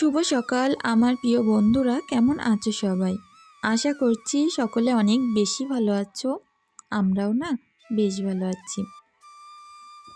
শুভ সকাল, আমার প্রিয় বন্ধুরা, কেমন আছো সবাই? আশা করছি সকলে অনেক বেশি ভালো আছো, আমরাও না বেশ ভালো আছি।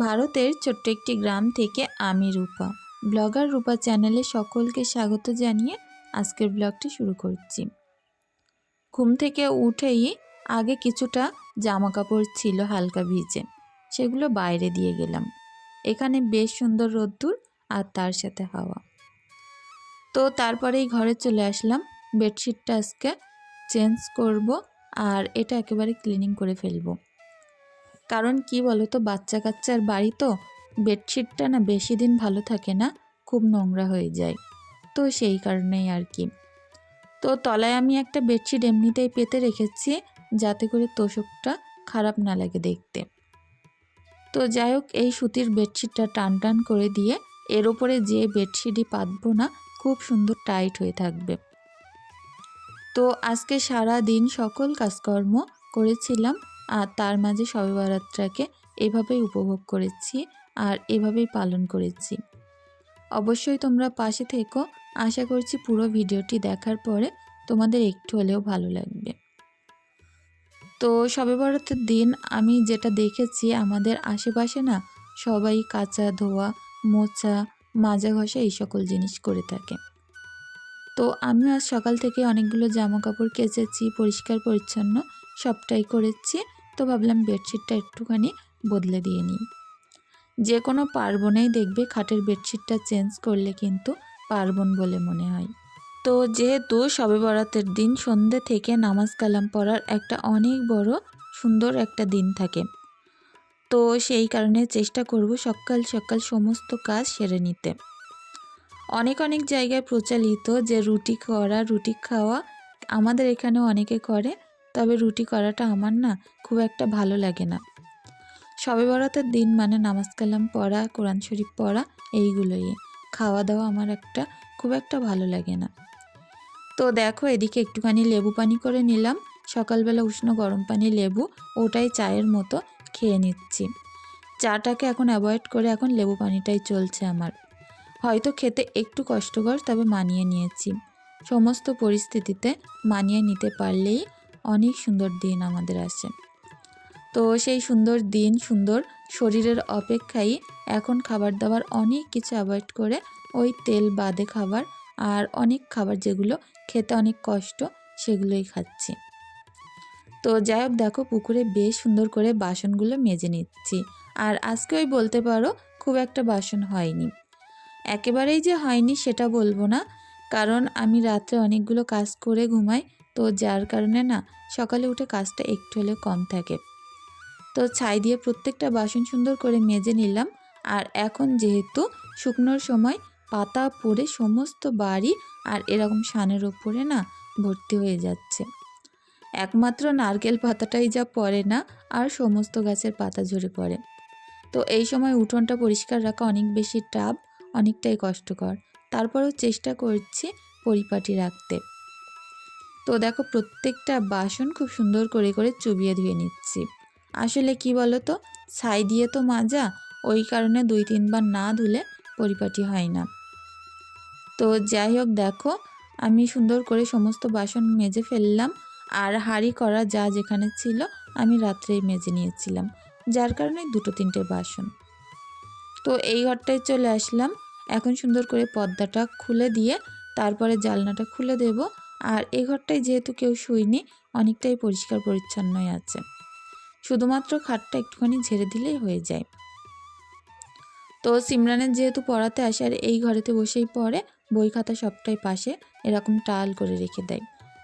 ভারতের ছোট্ট একটি গ্রাম থেকে আমি রূপা, ব্লগার রূপা চ্যানেলে সকলকে স্বাগত জানিয়ে আজকের ব্লগটি শুরু করছি। ঘুম থেকে উঠেই আগে কিছুটা জামা কাপড় ছিল হালকা ভিজে, সেগুলো বাইরে দিয়ে গেলাম। এখানে বেশ সুন্দর রোদ্দুর আর তার সাথে হাওয়া। তো তারপরেই ঘরে চলে আসলাম। বেডশিটটা আজকে চেঞ্জ করব আর এটা একেবারে ক্লিনিং করে ফেলব। কারণ কি বলো তো বাচ্চা কাচ্চার বাড়ি তো, বেডশিটটা না বেশি দিন ভালো থাকে না, খুব নোংরা হয়ে যায়। তো সেই কারণেই আর কি। তো তলায় আমি একটা বেডশিট এমনিতেই পেতে রেখেছি, যাতে করে তোষকটা খারাপ না লাগে দেখতে। তো যাই হোক, এই সুতির বেডশিটটা টান টান করে দিয়ে, এর ওপরে যে বেডশিটই পাতবো না খুব সুন্দর টাইট হয়ে থাকবে। তো আজকে সারা দিন সকল কাজকর্ম করেছিলাম, আর তার মাঝে সবে এভাবেই উপভোগ করেছি আর এভাবেই পালন করেছি। অবশ্যই তোমরা পাশে থেকো। আশা করছি পুরো ভিডিওটি দেখার পরে তোমাদের একটু হলেও ভালো লাগবে। তো সবে বরাতের দিন আমি যেটা দেখেছি, আমাদের আশেপাশে না সবাই কাঁচা ধোয়া, মোচা মাজা ঘষা এই সকল জিনিস করে থাকে। তো আমি আজ সকাল থেকে অনেকগুলো জামা কাপড় কেচেছি, পরিষ্কার, পরিচ্ছন্ন, সবটাই করেছি। তো ভাবলাম বেডশিটটা একটুখানি বদলে দিয়ে নিই। যে কোনো পার্বণেই দেখবে খাটের বেডশিটটা চেঞ্জ করলে কিন্তু পার্বণ বলে মনে হয়। তো যেহেতু সবে বরাতের দিন সন্ধ্যে থেকে নামাজ কালাম পড়ার একটা অনেক বড় সুন্দর একটা দিন থাকে। তো সেই কারণে চেষ্টা করব সকাল সকাল সমস্ত কাজ সেরে নিতে। অনেক অনেক জায়গায় প্রচলিত যে রুটি করা, রুটি খাওয়া আমাদের এখানেও অনেকে করে, তবে রুটি করাটা আমার না খুব একটা ভালো লাগে না। সবে বরাতের দিন মানে নামাজ কালাম পড়া, কোরআন শরীফ পড়া, এইগুলোই। খাওয়া দাওয়া আমার একটা খুব একটা ভালো লাগে না। তো দেখো এদিকে একটুখানি লেবু পানি করে নিলাম। সকালবেলা উষ্ণ গরম পানি লেবু, ওটাই চায়ের মতো। খেয়ে নিচ্ছি। চাটাকে এখন অ্যাভয়েড করে এখন লেবু পানিটাই চলছে আমার। হয়তো খেতে একটু কষ্টকর, তবে মানিয়ে নিয়েছি। সমস্ত পরিস্থিতিতে মানিয়ে নিতে পারলেই অনেক সুন্দর দিন আমাদের আসে তো সেই সুন্দর দিন, সুন্দর শরীরের অপেক্ষায় এখন খাবার দাবার অনেক কিছু অ্যাভয়েড করে ওই তেল বাদে খাবার আর অনেক খাবার যেগুলো খেতে অনেক কষ্ট, সেগুলোই খাচ্ছি। তো যাই হোক, দেখো পুকুরে বেশ সুন্দর করে বাসনগুলো মেজে নিচ্ছি। আর আজকে ওই বলতে পারো খুব একটা বাসন হয়নি। একেবারেই যে হয়নি সেটা বলব না, কারণ আমি রাত্রে অনেকগুলো কাজ করে ঘুমাই, তো যার কারণে না সকালে উঠে কাজটা একটু হলেও কম থাকে। তো ছাই দিয়ে প্রত্যেকটা বাসন সুন্দর করে মেজে নিলাম, আর এখন যেহেতু শুকনোর সময় পাতা পড়ে সমস্ত বাড়ি আর এরকম সানের ওপরে না ভর্তি হয়ে যাচ্ছে। একমাত্র নারকেল পাতাটাই যা পড়ে না, আর সমস্ত গাছের পাতা ঝরে পড়ে। তো এই সময় উঠোনটা পরিষ্কার রাখা অনেক বেশি টাব অনেকটাই কষ্টকর। তারপরেও চেষ্টা করছি পরিপাটি রাখতে। তো দেখো, প্রত্যেকটা বাসন খুব সুন্দর করে করে চুবিয়ে ধুয়ে নিচ্ছি। আসলে কি বলো তো ছাই দিয়ে তো মাজা, ওই কারণে দুই তিনবার না ধুলে পরিপাটি হয় না। তো যাই হোক, দেখো, আমি সুন্দর করে সমস্ত বাসন মেজে ফেললাম। আর হাঁড়ি করা যা যেখানে ছিল আমি রাত্রেই মেজে নিয়েছিলাম, যার কারণে দুটো তিনটে বাসন। তো এই ঘরটায় চলে আসলাম। এখন সুন্দর করে পর্দাটা খুলে দিয়ে তারপরে জালনাটা খুলে দেব। আর এই ঘরটায় যেহেতু কেউ শুইনি, অনেকটাই পরিষ্কার পরিচ্ছন্নই আছে। শুধুমাত্র খাটটা একটুখানি ঝেড়ে দিলেই হয়ে যায়। তো সিমরানের যেহেতু পড়াতে আসে আর এই ঘরেতে বসেই পড়ে, বই খাতা সবটাই পাশে, এরকম টাল করে রেখে দেয়।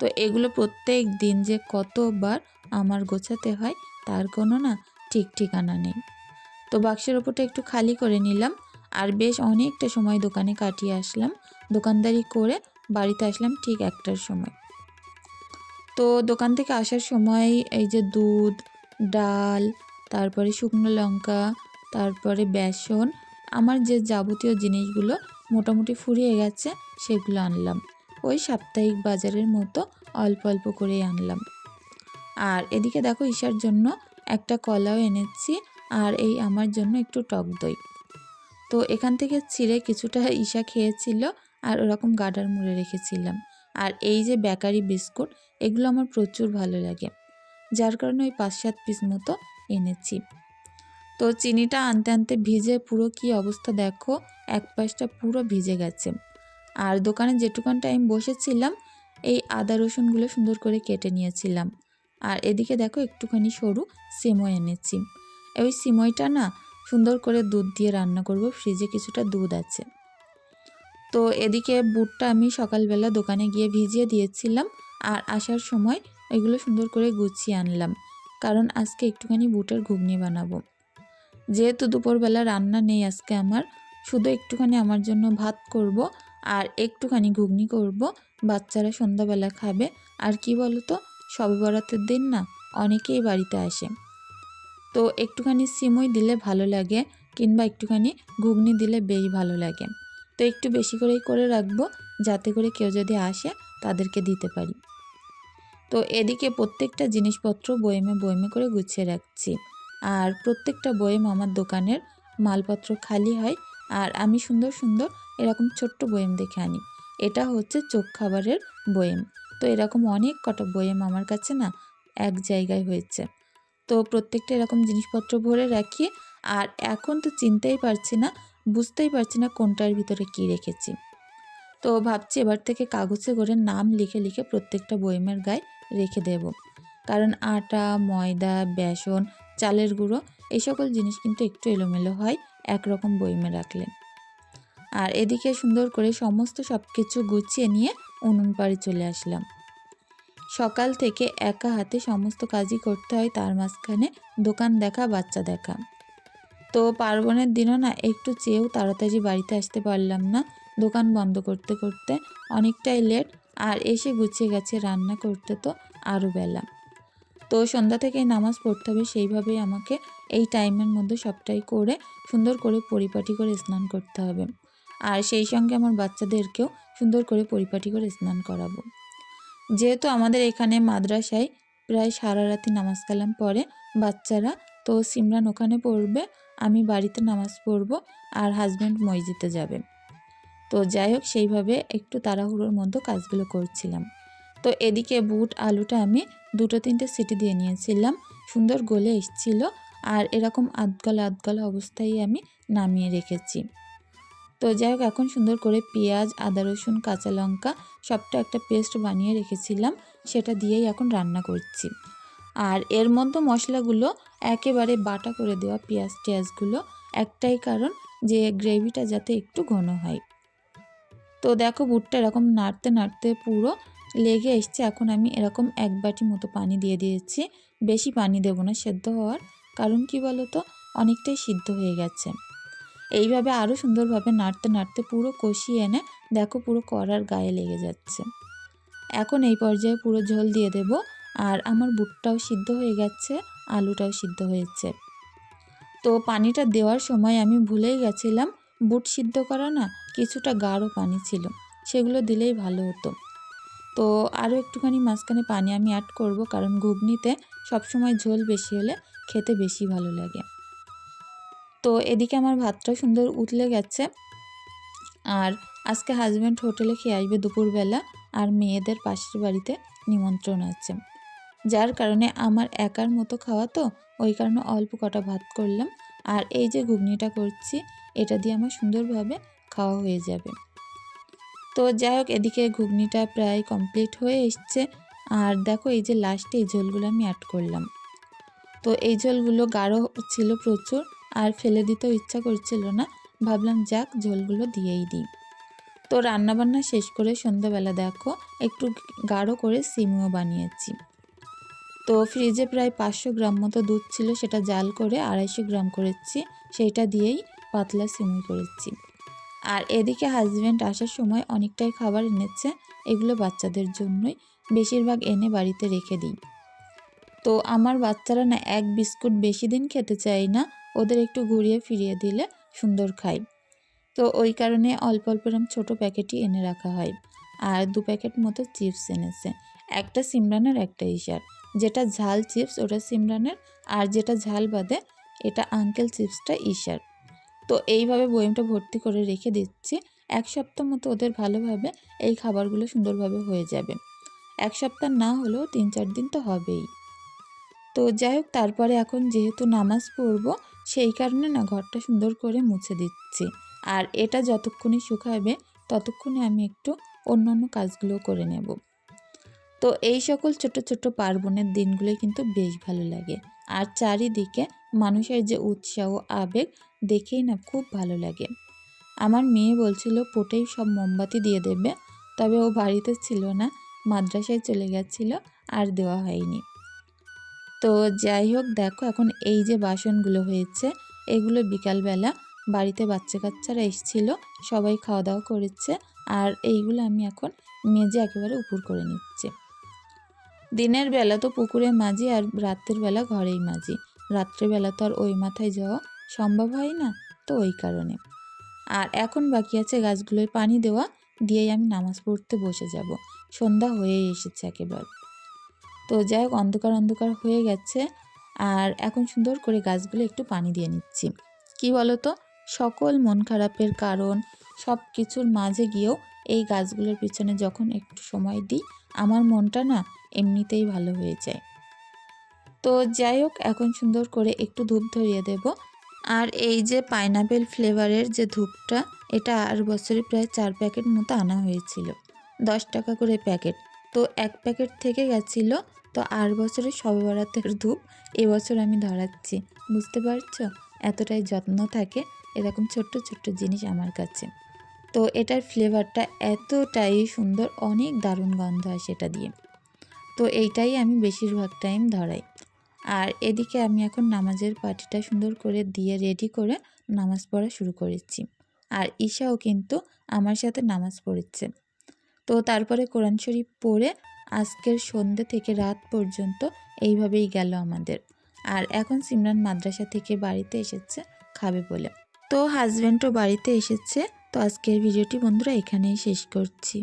তো এগুলো প্রত্যেক দিন যে কতবার আমার গোছাতে হয়, তার কোনো না ঠিক ঠিকানা নেই। তো বাক্সের ওপরটা একটু খালি করে নিলাম আর বেশ অনেকটা সময় দোকানে কাটিয়ে আসলাম। দোকানদারি করে বাড়িতে আসলাম ঠিক একটার সময়। তো দোকান থেকে আসার সময় এই যে দুধ, ডাল, তারপরে শুকনো লঙ্কা, তারপরে বেসন, আমার যে যাবতীয় জিনিসগুলো মোটামুটি ফুরিয়ে গেছে সেগুলো আনলাম। ওই সাপ্তাহিক বাজারের মতো অল্প অল্প করেই আনলাম। আর এদিকে দেখো ঈশার জন্য একটা কলাও এনেছি আর এই আমার জন্য একটু টক দই। তো এখান থেকে ছিঁড়ে কিছুটা ঈশা খেয়েছিল আর ওরকম গাডার মুড়ে রেখেছিলাম। আর এই যে বেকারি বিস্কুট, এগুলো আমার প্রচুর ভালো লাগে। যার কারণে ওই পাঁচ সাত পিস মতো এনেছি। তো চিনিটা আনতে আনতে ভিজে পুরো কি অবস্থা দেখো? এক পাশটা পুরো ভিজে গেছে। আর দোকানে যেটুকান টাইম বসেছিলাম, এই আদা রসুনগুলো সুন্দর করে কেটে নিয়েছিলাম। আর এদিকে দেখো একটুখানি সরু সিমই এনেছি। ওই সিমইটা না সুন্দর করে দুধ দিয়ে রান্না করব, ফ্রিজে কিছুটা দুধ আছে। তো এদিকে বুটটা আমি সকালবেলা দোকানে গিয়ে ভিজিয়ে দিয়েছিলাম আর আসার সময় এগুলো সুন্দর করে গুছিয়ে আনলাম, কারণ আজকে একটুখানি বুটের ঘুগনি বানাবো। যেহেতু দুপুরবেলা রান্না নেই আজকে আমার, শুধু একটুখানি আমার জন্য ভাত করব আর একটুখানি ঘুগনি করব। বাচ্চারা সন্ধ্যাবেলা খাবে। আর কি বলো তো সবে বরাতের দিন না, অনেকেই বাড়িতে আসে। তো একটুখানি সিমই দিলে ভালো লাগে, কিংবা একটুখানি ঘুগনি দিলে বেশ ভালো লাগে। তো একটু বেশি করেই করে রাখব, যাতে করে কেউ যদি আসে, তাদেরকে দিতে পারি। তো এদিকে প্রত্যেকটা জিনিসপত্র বয়েমে বয়েমে করে গুছিয়ে রাখছি। আর প্রত্যেকটা বয়েম আমার দোকানের মালপত্র খালি হয়। আর আমি সুন্দর সুন্দর এরকম ছোট্ট বয়েম দেখে আনি। এটা হচ্ছে চোখ খাবারের বয়েম তো এরকম অনেক কটা বয়েম আমার কাছে না এক জায়গায় হয়েছে। তো প্রত্যেকটা এরকম জিনিসপত্র ভরে রাখি। আর এখন তো চিনতেই পারছি না, বুঝতেই পারছি না কোনটার ভিতরে কি রেখেছি। তো ভাবছি এবার থেকে কাগজে করে নাম লিখে লিখে প্রত্যেকটা বয়েমের গায়ে রেখে দেব। কারণ আটা, ময়দা, বেসন, চালের গুঁড়ো, এই সকল জিনিস কিন্তু একটু এলোমেলো হয় একরকম বইমে রাখলে। আর এদিকে সুন্দর করে সমস্ত সব কিছু গুছিয়ে নিয়ে উনুন পাড়ে চলে আসলাম। সকাল থেকে একা হাতে সমস্ত কাজই করতে হয়, তার মাঝখানে দোকান দেখা, বাচ্চা দেখা। তো পার্বণের দিনও না, একটু চেয়েও তাড়াতাড়ি বাড়িতে আসতে পারলাম না, দোকান বন্ধ করতে করতে। অনেকটাই লেট আর এসে গুছিয়ে গেছে রান্না করতে তো আরও বেলা। তো সন্ধ্যা থেকে নামাজ পড়তে হবে, সেইভাবেই আমাকে এই টাইমের মধ্যে সবটাই করে সুন্দর করে পরিপাটি করে স্নান করতে হবে। আর সেই সঙ্গে আমার বাচ্চাদেরকেও সুন্দর করে পরিপাটি করে স্নান করাবো। যেহেতু আমাদের এখানে মাদ্রাসায় প্রায় সারা রাতি নামাজ কালাম পড়ে বাচ্চারা, তো সিমরান ওখানে পড়বে, আমি বাড়িতে নামাজ পড়ব আর হাজব্যান্ড মসজিদে যাবে। তো যাই হোক, সেইভাবে একটু তাড়াহুড়োর মধ্যে কাজগুলো করছিলাম। তো এদিকে বুট, আলুটা আমি দুটো তিনটে সিটি দিয়ে নিয়েছিলাম, সুন্দর গলে এসছিল আর এরকম আধগলা আধগলা অবস্থায় আমি নামিয়ে রেখেছি। তো যাই হোক, এখন সুন্দর করে পেঁয়াজ, আদা, রসুন, কাঁচা লঙ্কা সবটা একটা পেস্ট বানিয়ে রেখেছিলাম। সেটা দিয়েই এখন রান্না করছি। আর এর মধ্যে মশলাগুলো একেবারে বাটা করে দেওয়া পেঁয়াজ টেয়াজগুলো, একটাই কারণ যে গ্রেভিটা যাতে একটু ঘন হয়। তো দেখো, বুটটা এরকম নাড়তে নাড়তে পুরো লেগে এসছে। এখন আমি এরকম এক বাটি মতো পানি দিয়ে দিয়েছি। বেশি পানি দেবো না, সেদ্ধ হওয়ার। কারণ কি বলো তো অনেকটাই সিদ্ধ হয়ে গেছে। এইভাবে আরও সুন্দরভাবে নাড়তে নাড়তে পুরো কষিয়ে এনে দেখো পুরো কড়ার গায়ে লেগে যাচ্ছে। এখন এই পর্যায়ে পুরো ঝোল দিয়ে দেব আর আমার বুটটাও সিদ্ধ হয়ে গেছে, আলুটাও সিদ্ধ হয়েছে। তো পানিটা দেওয়ার সময় আমি ভুলেই গেছিলাম, বুট সিদ্ধ করা না কিছুটা গাঢ় পানি ছিল, সেগুলো দিলেই ভালো হতো। তো আরও একটুখানি মাঝখানে পানি আমি অ্যাড করব, কারণ ঘুগনিতে সবসময় ঝোল বেশি হলে খেতে বেশি ভালো লাগে। তো এদিকে আমার ভাতটা সুন্দর উতলে গেছে। আর আজকে হাজব্যান্ড হোটেলে খেয়ে আসবে দুপুরবেলা আর মেয়েদের পাশের বাড়িতে নিমন্ত্রণ আছে। যার কারণে আমার একার মতো খাওয়া তো, ওই কারণে অল্প কটা ভাত করলাম। আর এই যে ঘুগনিটা করছি, এটা দিয়ে আমার সুন্দরভাবে খাওয়া হয়ে যাবে। তো যাই হোক, এদিকে ঘুগনিটা প্রায় কমপ্লিট হয়ে এসছে। আর দেখো এই যে লাস্টে এই ঝোলগুলো আমি অ্যাড করলাম। তো এই ঝোলগুলো গাঢ় ছিল প্রচুর আর ফেলে দিতেও ইচ্ছা করছিল না। ভাবলাম, যাক, ঝোলগুলো দিয়েই দিই। তো রান্নাবান্না শেষ করে সন্ধ্যাবেলা দেখো, একটু গাঢ় করে সিমিও বানিয়েছি। তো ফ্রিজে প্রায় পাঁচশো গ্রাম মতো দুধ ছিল, সেটা জাল করে আড়াইশো গ্রাম করেছি, সেইটা দিয়েই পাতলা সিমুই করেছি। আর এদিকে হাজব্যান্ড আসার সময় অনেকটাই খাবার এনেছে, এগুলো বাচ্চাদের জন্যই, বেশিরভাগ এনে বাড়িতে রেখে দিই। তো আমার বাচ্চারা না এক বিস্কুট বেশি দিন খেতে চায় না ওদের একটু ঘুরিয়ে ফিরিয়ে দিলে সুন্দর খায়। তো ওই কারণে অল্প অল্প এরম ছোটো প্যাকেটই এনে রাখা হয়। আর দু প্যাকেট মতো চিপস এনেছে। একটা সিমরানের, একটা ইশার যেটা ঝাল চিপস, ওটা সিমরানের। আর যেটা ঝাল বাদে এটা আঙ্কেল চিপসটা ইশার তো এইভাবে বয়েমটা ভর্তি করে রেখে দিচ্ছি। এক সপ্তাহ মতো ওদের ভালোভাবে এই খাবারগুলো সুন্দরভাবে হয়ে যাবে। এক সপ্তাহ না হলেও তিন চার দিন তো হবেই। তো যাই হোক, তারপরে এখন যেহেতু নামাজ পড়ব সেই কারণে না ঘরটা সুন্দর করে মুছে দিচ্ছি। আর এটা যতক্ষণই শুকাবে, ততক্ষণে আমি একটু অন্য অন্য কাজগুলো করে নেব। তো এই সকল ছোট ছোট পার্বণের দিনগুলো কিন্তু বেশ ভালো লাগে। আর চারিদিকে মানুষের যে উৎসাহ, আবেগ, দেখেই না খুব ভালো লাগে। আমার মেয়ে বলছিল, পোটেই সব মোমবাতি দিয়ে দেবে। তবে ও বাড়িতে ছিল না, মাদ্রাসায় চলে গেছিল আর দেওয়া হয়নি। তো যাই হোক, দেখো এখন এই যে বাসনগুলো হয়েছে, এগুলো বিকালবেলা বাড়িতে বাচ্চা কাচ্চারা এসেছিল, সবাই খাওয়া দাওয়া করেছে, আর এইগুলো আমি এখন মেজে একেবারে উপর করে নিচ্ছি। দিনের বেলা তো পুকুরে মাঝি আর রাত্রের বেলা ঘরেই মাঝি। রাত্রেবেলা তো আর ওই মাথায় যাওয়া সম্ভব হয় না, তো ওই কারণে। আর এখন বাকি আছে গাছগুলোয় পানি দেওয়া, দিয়েই আমি নামাজ পড়তে বসে যাব। সন্ধ্যা হয়ে এসেছে একেবারে। তো যাই হোক, অন্ধকার অন্ধকার হয়ে গেছে। আর এখন সুন্দর করে গাছগুলো একটু পানি দিয়ে নিচ্ছি। কি বলতো? সকল মন খারাপের কারণ সব কিছুর মাঝে গিয়েও এই গাছগুলোর পিছনে যখন একটু সময় দিই, আমার মনটা না এমনিতেই ভালো হয়ে যায়। তো যাই হোক, এখন সুন্দর করে একটু ধূপ ধরিয়ে দেব। আর এই যে পাইনাপেল ফ্লেভারের যে ধূপটা, এটা আর বছরে প্রায় চার প্যাকেট মতো আনা হয়েছিল। দশ টাকা করে প্যাকেট। তো এক প্যাকেট থেকে গেছিল। তো আর বছরে সবে বরাতের ধূপ এবছর আমি ধরাচ্ছি। বুঝতে পারছ? এতটাই যত্ন থাকে এরকম ছোট্ট ছোট্ট জিনিস আমার কাছে। তো এটার ফ্লেভারটা এতটাই সুন্দর, অনেক দারুণ গন্ধ হয় সেটা দিয়ে। তো এইটাই আমি বেশিরভাগ টাইম ধরাই। আর এদিকে আমি এখন নামাজের পাটিটা সুন্দর করে দিয়ে রেডি করে নামাজ পড়া শুরু করেছি। আর ঈশাও কিন্তু আমার সাথে নামাজ পড়েছে। তো তারপরে কোরআন শরীফ পড়ে আজকের সন্ধ্যে থেকে রাত পর্যন্ত এইভাবেই গেল আমাদের। আর এখন সিমরান মাদ্রাসা থেকে বাড়িতে এসেছে খাবে বলে। তো হাজব্যান্ডও বাড়িতে এসেছে। তো আজকের ভিডিওটি বন্ধুরা এখানেই শেষ করছি।